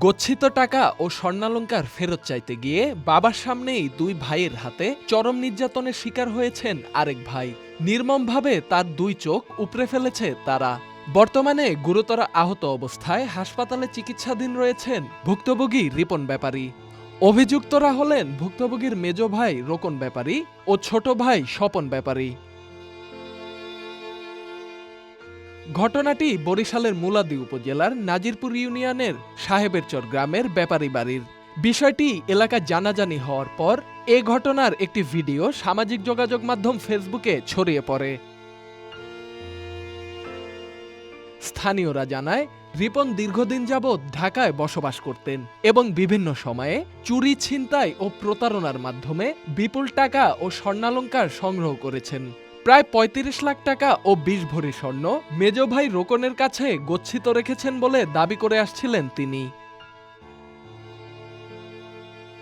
গচ্ছিত টাকা ও স্বর্ণালঙ্কার ফেরত চাইতে গিয়ে বাবার সামনেই দুই ভাইয়ের হাতে চরম নির্যাতনের শিকার হয়েছেন আরেক ভাই। নির্মমভাবে তার দুই চোখ উপড়ে ফেলেছে তারা। বর্তমানে গুরুতর আহত অবস্থায় হাসপাতালে চিকিৎসাধীন রয়েছেন ভুক্তভোগী রিপন ব্যাপারী। অভিযুক্তরা হলেন ভুক্তভোগীর মেজ ভাই রোকন ব্যাপারী ও ছোট ভাই স্বপন ব্যাপারী। ঘটনাটি বরিশালের মুলাদি উপজেলার নাজিরপুর ইউনিয়নের সাহেবেরচর গ্রামের ব্যাপারী বাড়ির। বিষয়টি এলাকায় জানাজানি হওয়ার পর এ ঘটনার একটি ভিডিও সামাজিক যোগাযোগ মাধ্যম ফেসবুকে ছড়িয়ে পড়ে। স্থানীয়রা জানায়, রিপন দীর্ঘদিন যাবৎ ঢাকায় বসবাস করতেন এবং বিভিন্ন সময়ে চুরি, ছিনতাই ও প্রতারণার মাধ্যমে বিপুল টাকা ও স্বর্ণালঙ্কার সংগ্রহ করেছেন। প্রায় ৩৫ লাখ টাকা ও বিশ ভরি স্বর্ণ মেজ ভাই রোকনের কাছে গচ্ছিত রেখেছেন বলে দাবি করে আসছিলেন তিনি।